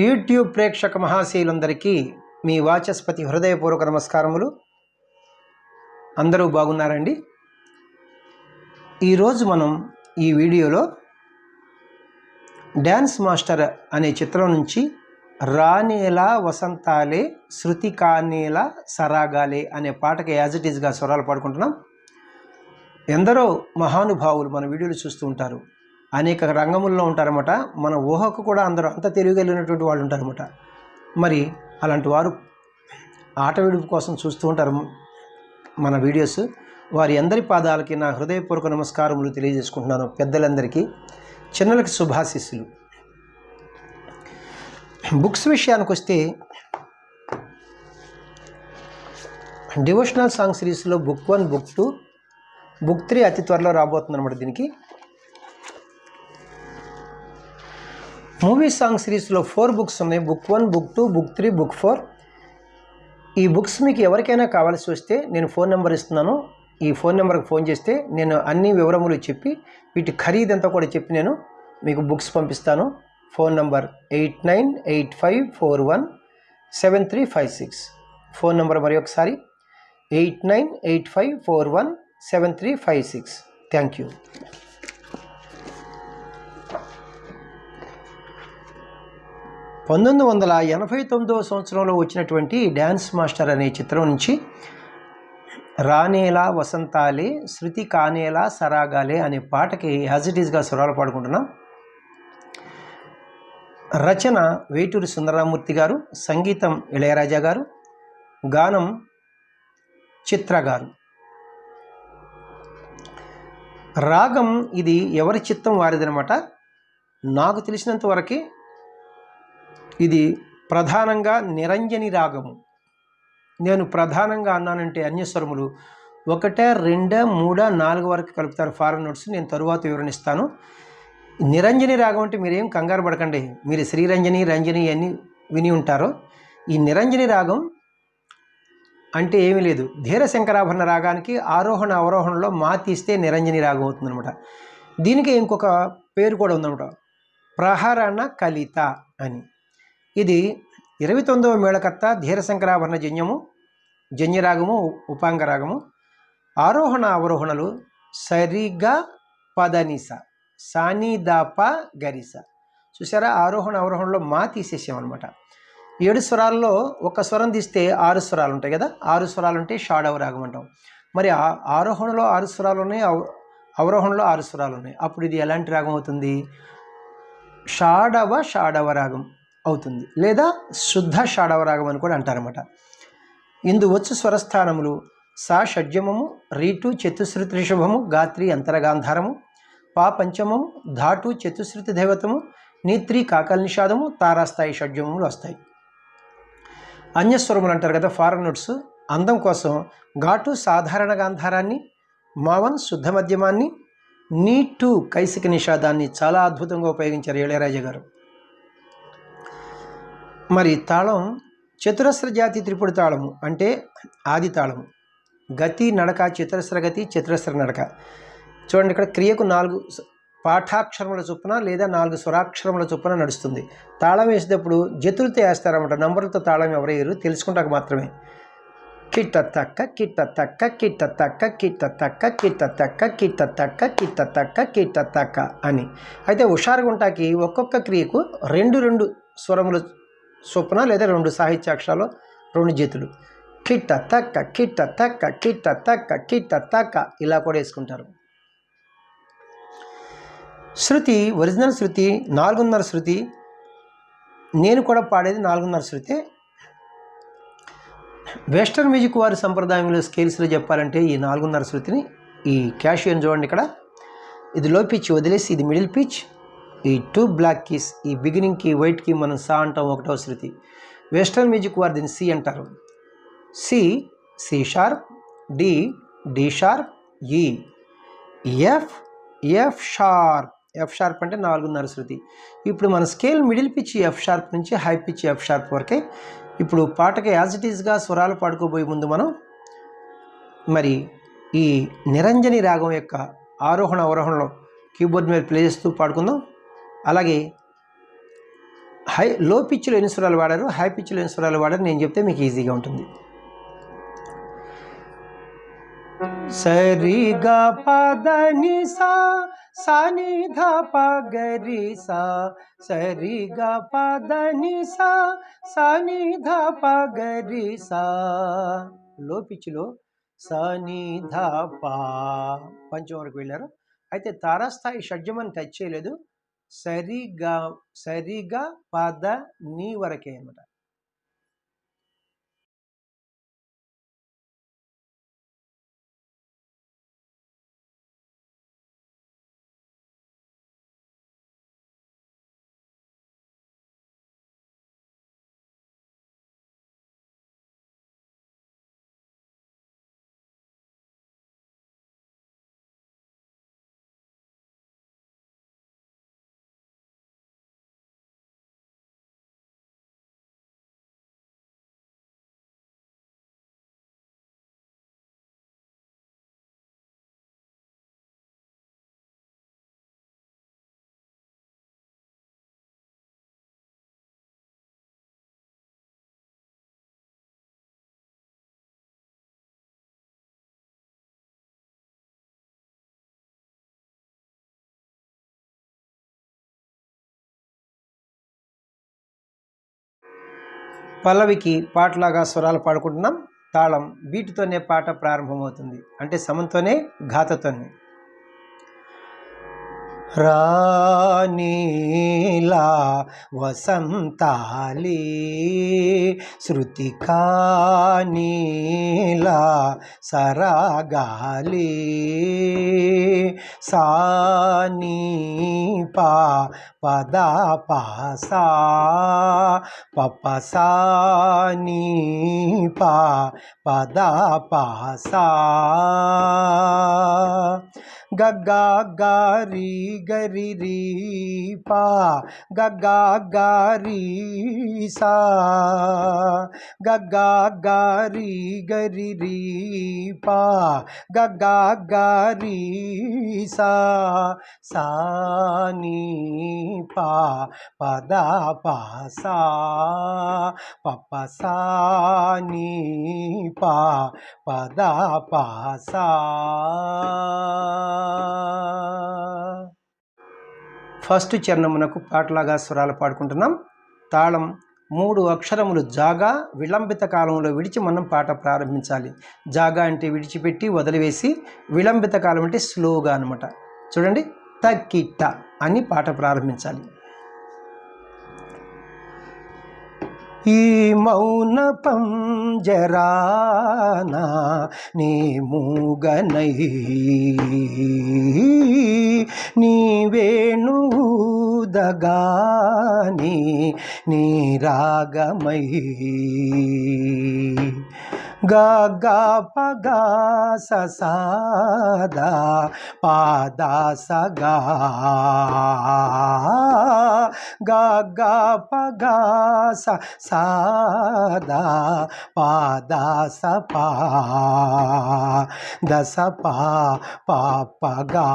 YouTube ప్రేక్షక మహాశీలందరికీ మీ వాచస్పతి హృదయపూర్వక నమస్కారములు. అందరూ బాగున్నారండి? ఈరోజు మనం ఈ వీడియోలో డ్యాన్స్ మాస్టర్ అనే చిత్రం నుంచి రానేలా వసంతాలే శృతి కానేలా సరాగాలే అనే పాటకి యాజ్ ఇట్ ఈజ్గా స్వరాలు పాడుకుంటున్నాం. ఎందరో మహానుభావులు మన వీడియోలు చూస్తూ ఉంటారు. అనేక రంగముల్లో ఉంటారన్నమాట. మన ఊహకు కూడా అందరూ అంత తెలియగలిగినటువంటి వాళ్ళు ఉంటారన్నమాట. మరి అలాంటి వారు ఆట విడుపు కోసం చూస్తూ ఉంటారు మన వీడియోస్. వారి అందరి పాదాలకి నా హృదయపూర్వక నమస్కారములు తెలియజేసుకుంటున్నాను పెద్దలందరికీ. చిన్నలకి శుభాశీస్సులు. బుక్స్ విషయానికి వస్తే డివోషనల్ సాంగ్ సిరీస్లో book one book two book three అతి త్వరలో రాబోతుంది అనమాట దీనికి. మూవీ సాంగ్ సిరీస్లో ఫోర్ బుక్స్ ఉన్నాయి. Book one book two book three book four. ఈ బుక్స్ మీకు ఎవరికైనా కావాల్సి వస్తే నేను ఫోన్ నెంబర్ ఇస్తున్నాను. ఈ ఫోన్ నెంబర్కి ఫోన్ చేస్తే నేను అన్ని వివరములు చెప్పి వీటి ఖరీదంతా కూడా చెప్పి నేను మీకు బుక్స్ పంపిస్తాను. Phone number eight nine eight five four one seven three five six. Phone number మరి ఒకసారి eight nine eight five four one seven three five six. Thank you. పంతొమ్మిది వందల ఎనభై తొమ్మిదవ సంవత్సరంలో వచ్చినటువంటి డ్యాన్స్ మాస్టర్ అనే చిత్రం నుంచి రానేలా వసంతాలే శృతి కానేలా సరాగాలే అనే పాటకి యాజ్ ఇట్ ఈస్గా స్వరాలు పాడుకుంటున్నాం. రచన వేటూరి సుందరరామూర్తి గారు సంగీతం ఇళయరాజా గారు గానం చిత్ర గారు. రాగం ఇది ఎవరి చిత్తం వారిదనమాట? నాకు తెలిసినంత వరకు ఇది ప్రధానంగా నిరంజని రాగము. నేను ప్రధానంగా అన్నానంటే అన్యస్వరములు. ఒకటే రెండు మూడ నాలుగు వరకు కలుపుతారు ఫారెన్ నోట్స్. నేను తరువాత వివరణిస్తాను. నిరంజని రాగం అంటే మీరేం కంగారు పడకండి. మీరు శ్రీరంజని రంజని అని విని ఉంటారో. ఈ నిరంజని రాగం అంటే ఏమీ లేదు. ధీర శంకరాభరణ రాగానికి ఆరోహణ అవరోహణలో మా తీస్తే నిరంజని రాగం అవుతుందన్నమాట. దీనికి ఇంకొక పేరు కూడా ఉందన్నమాట. ప్రహరణ కలిత అని. ఇది ఇరవై తొమ్మిదవ మేళకర్త ధీరశంకరాభరణ జన్యము జన్యరాగము ఉపాంగరాగము ఆరోహణ అవరోహణలు సరిగా పదనిస సానిదాప గరిస. చూసారా ఆరోహణ అవరోహణలో మా తీసేసామన్నమాట ఏడు స్వరాల్లో ఒక స్వరం తీస్తే ఆరు స్వరాలు ఉంటాయి కదా? ఆరు స్వరాలు ఉంటే షాడవ రాగం అంటాం. మరి ఆ ఆరోహణలో ఆరు స్వరాలు ఉన్నాయి అవ- అవరోహణలో ఆరు స్వరాలు ఉన్నాయి. అప్పుడు ఇది ఎలాంటి రాగం అవుతుంది? షాడవ షాడవ రాగం. అవుతుంది. లేదా శుద్ధ షాడవ రాగం అని కూడా అంటారన్నమాట. ఇందు వచ్చు స్వరస్థానములు సా షడ్జమము రీటు చతుశ్రుతి రిషభము గాత్రి అంతరగాంధారము పా పంచమము ధాటు చతుశ్రుతి దేవతము నీత్రి కాకల్ నిషాదము తారాస్థాయి షడ్జమములు వస్తాయి. అన్యస్వరములు అంటారు కదా ఫారెన్ నోట్స్. అందం కోసం ఘాటు సాధారణ గాంధారాన్ని మావన్ శుద్ధ మధ్యమాన్ని నీటు కైసిక నిషాదాన్ని చాలా అద్భుతంగా ఉపయోగించారు ఇళయరాజా గారు. మరి తాళం చతురస్ర జాతి త్రిపుడి తాళము అంటే ఆది తాళము. గతి నడక చతురస్ర గతి చతురస్ర నడక. చూడండి ఇక్కడ క్రియకు నాలుగు పాఠాక్షరముల చొప్పున లేదా నాలుగు స్వరాక్షరముల చొప్పున నడుస్తుంది. తాళం వేసేటప్పుడు జతులతో వేస్తారన్నమాట. నంబర్లతో తాళం ఎవరేయరు తెలుసుకుంటాక మాత్రమే. కిట్ట తక్క కిట్ట తక్క కిట్ట తక్క కిట్ట తక్క కిట్ట తక్క కిట్ట తక్క కిట్ట తక్క కిట్ట తక్క అని. అయితే హుషారుగా ఉంటాకి ఒక్కొక్క క్రియకు రెండు రెండు స్వరములు చొప్పున లేదా రెండు సాహిత్యాక్షరాలు రెండు జీతులు. కిట్ట తక్క కిట్ట తక్క కిట్ట తక్క కిట్ట తక్క ఇలా కూడా వేసుకుంటారు. శృతి ఒరిజినల్ శృతి నాలుగున్నర శృతి నేను కూడా పాడేది నాలుగున్నర శృతి. వెస్టర్న్ మ్యూజిక్ వారి సంప్రదాయంలో స్కేల్స్లో చెప్పాలంటే ఈ నాలుగున్నర శృతిని ఈ క్యాషియన్ చూడండి ఇక్కడ. ఇది లో పిచ్ వదిలేసి ఇది మిడిల్ పిచ్ ఈ టూ బ్లాక్ కీస్ ఈ బిగినింగ్కి వైట్కి మనం సా అంటాం ఒకటో శృతి. వెస్టర్న్ మ్యూజిక్ వారు దీన్ని సి అంటారు. C C sharp D D sharp E. F F sharp. F sharp అంటే నాలుగున్నర శృతి. ఇప్పుడు మన scale middle pitch F sharp నుంచి హై పిచ్ ఎఫ్ షార్ప్ వరకే ఇప్పుడు పాటకి యాజ్ ఇట్ ఈస్గా స్వరాలు పాడుకోబోయే ముందు మనం మరి ఈ నిరంజని రాగం యొక్క ఆరోహణ అవరోహణలో కీబోర్డ్ మీద ప్లే చేస్తూ పాడుకుందాం. అలాగే హై లో పిచ్లో ఎన్ని స్వరాలు వాడారు? హై పిచ్లో ఎన్ని స్వరాలు వాడారు? నేను చెప్తే మీకు ఈజీగా ఉంటుంది. సరిగా పదని సా సని ధ పగరి సా సరిగా పదని సా సని ధ పగరి సా లో పిచ్లో సని ధ పా పంచం వరకు వెళ్ళారు. అయితే తారాస్థాయి షడ్జమని టచ్ చేయలేదు. సరిగా సరిగా పద నీ వరకే అనమాట పల్లవికి పాటలాగా స్వరాలు పాడుకుంటున్నాం. తాళం వీటితోనే పాట ప్రారంభమవుతుంది. అంటే సమంతోనే ఘాతతోనే. రానీలా వసంతాలి శృతికానీలా సరాగాలి సానీపా పదా పాసా పపసానీపా పదా పాసా గగ్గా గారి గరి రీ పా గగ్గా గారి సా గగ్గా గారి గరి రీ పా గగ్గా గారి సా సానీ పా పద పాసా సా పప పా పద పాసా. ఫస్ట్ చరణమునకు పాటలాగా స్వరాలు పాడుకుంటున్నాం. తాళం మూడు అక్షరములు జాగా విలంబిత కాలంలో విడిచి మనం పాట ప్రారంభించాలి. జాగా అంటే విడిచిపెట్టి వదిలివేసి విలంబిత కాలం అంటే స్లోగా అనమాట చూడండి. తక్కిట్ట అని పాట ప్రారంభించాలి. ఈ మౌన పంజరానా నీ మూగనై నీ వేణుదగాని నీ రాగమై గగా పగా ససాదా పాదా సగా గగా పగా స సాదా పాదా సపా దశ పా పాపగా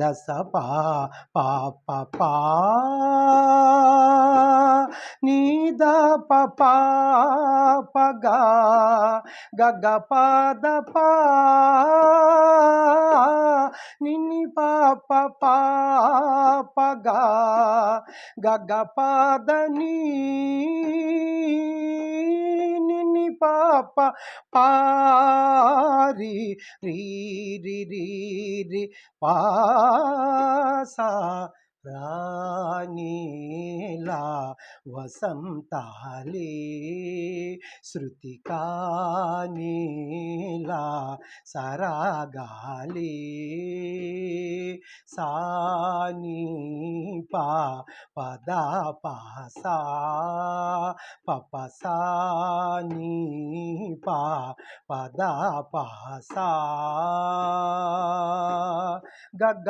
దశ పా పాప పా నీద పపా పగా గగ పాద పా నిన్ని పాప పగా గగ పాదని నిన్ని పాప పారి రీ రి రీ రి పాసా రాణీలా వసంతాలే శృతి కానీలా సరాగాలే సానీ పా పదా పాసా పప పా పదా పాసా. గగ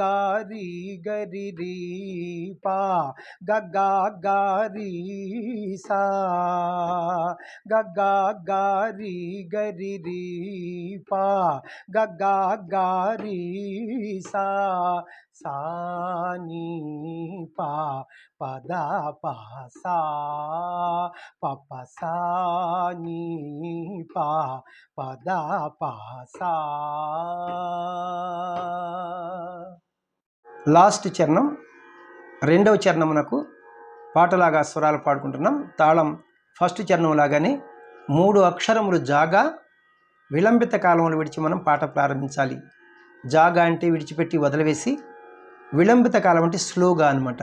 గారి గరి రీ పా గగ గగా గారి సా. గగా గారి గరి రీ పా. గగా గారి సా. సాని పా. పద పాసా సా. పా పద పాసా లాస్ట్ చరణం. రెండవ చరణమునకు పాటలాగా స్వరాలు పాడుకుంటున్నాం. తాళం ఫస్ట్ చరణం లాగానే మూడు అక్షరములు జాగా విలంబిత కాలంలో విడిచి మనం పాట ప్రారంభించాలి. జాగా అంటే విడిచిపెట్టి వదిలివేసి విలంబిత కాలం అంటే స్లోగా అనమాట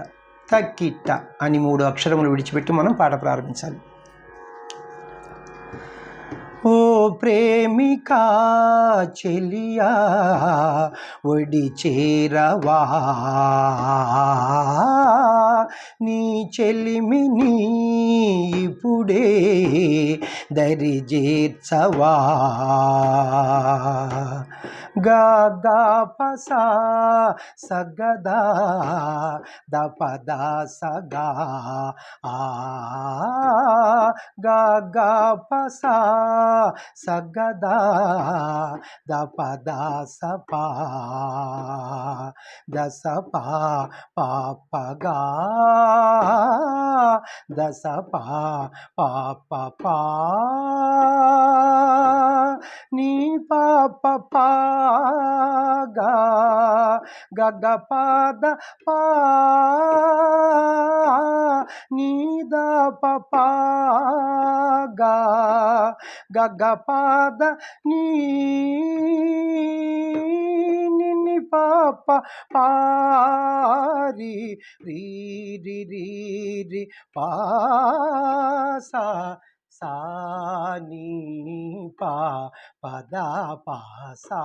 తక్కిట్ట అని మూడు అక్షరములు విడిచిపెట్టి మనం పాట ప్రారంభించాలి. ఓ ప్రేమికా చెలియా ఒడి చేరవా నీ చెలిమిని ఇప్పుడే దరి చేర్చవా గా గా పసా సగదా దపద సగా ఆ గా గా పసా సగదా దపద సపా దసపా పాపగా దసపా పాప పా నీ పాప పా పాగా గగ పాద పా నీ ద పాగా గగ పాద నీ నిన్ని పాప పారి రీ రి రీ రి పాసా సాని పా పద పాసా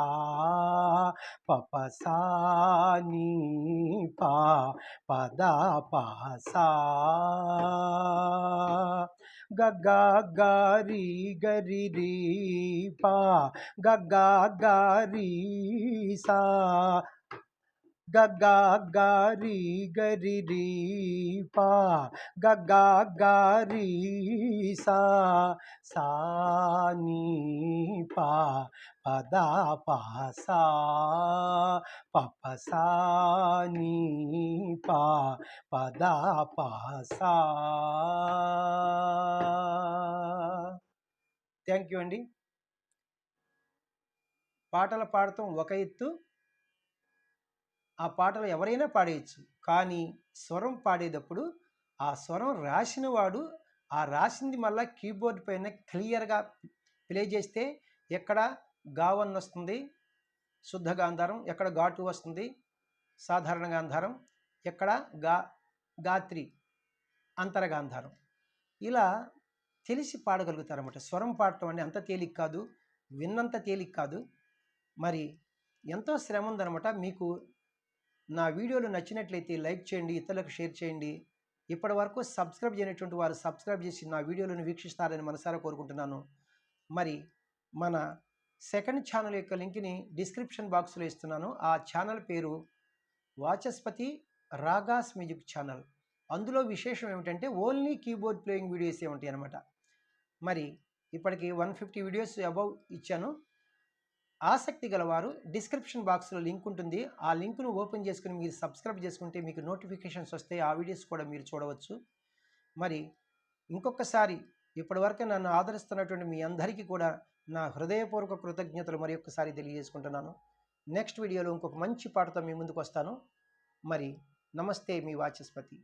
పప సాని పా పద పాసా గగా గారి గరి రీ పా గగా గారి సా గగా గారి గరి రీ పా గగా గారి సా సాని పా పద పాసా పప సాని పా పద పాసా థ్యాంక్ యూ అండి. పాటలు పాడటం ఒక ఎత్తు. ఆ పాటలు ఎవరైనా పాడేయచ్చు. కానీ స్వరం పాడేటప్పుడు ఆ స్వరం రాసిన వాడు ఆ రాసింది మళ్ళీ కీబోర్డ్ పైన క్లియర్గా ప్లే చేస్తే ఎక్కడ గావన్ వస్తుంది శుద్ధ గాంధారం ఎక్కడ ఘాటు వస్తుంది సాధారణ గాంధారం ఎక్కడ గా గాత్రి అంతర గాంధారం. ఇలా తెలిసి పాడగలుగుతారన్నమాట. స్వరం పాడటం అంటే అంత తేలిక కాదు విన్నంత తేలిక కాదు. మరి ఎంతో శ్రమ ఉందన్నమాట. మీకు నా వీడియోలు నచ్చినట్లయితే లైక్ చేయండి ఇతరులకు షేర్ చేయండి. ఇప్పటి వరకు సబ్స్క్రైబ్ చేయనటువంటి వారు సబ్స్క్రైబ్ చేసి నా వీడియోలను వీక్షిస్తారని మనసారా కోరుకుంటున్నాను. మరి మన సెకండ్ ఛానల్ యొక్క లింక్ని డిస్క్రిప్షన్ బాక్స్లో ఇస్తున్నాను. ఆ ఛానల్ పేరు వాచస్పతి రాగాస్ మ్యూజిక్ ఛానల్. అందులో విశేషం ఏమిటంటే ఓన్లీ కీబోర్డ్ ప్లేయింగ్ వీడియోసే ఉంటాయి అనమాట మరి ఇప్పటికి వన్ ఫిఫ్టీ వీడియోస్ అబౌవ్ ఇచ్చాను. ఆసక్తి గలవారు డిస్క్రిప్షన్ బాక్స్లో లింక్ ఉంటుంది. ఆ లింక్ను ఓపెన్ చేసుకుని మీరు సబ్స్క్రైబ్ చేసుకుంటే మీకు నోటిఫికేషన్స్ వస్తాయి ఆ వీడియోస్ కూడా మీరు చూడవచ్చు. మరి ఇంకొకసారి ఇప్పటివరకు నన్ను ఆదరిస్తున్నటువంటి మీ అందరికీ కూడా నా హృదయపూర్వక కృతజ్ఞతలు మరి ఒక్కసారి తెలియజేసుకుంటున్నాను. నెక్స్ట్ వీడియోలో ఇంకొక మంచి పాటతో మీ ముందుకు వస్తాను. మరి నమస్తే మీ వాచస్పతి.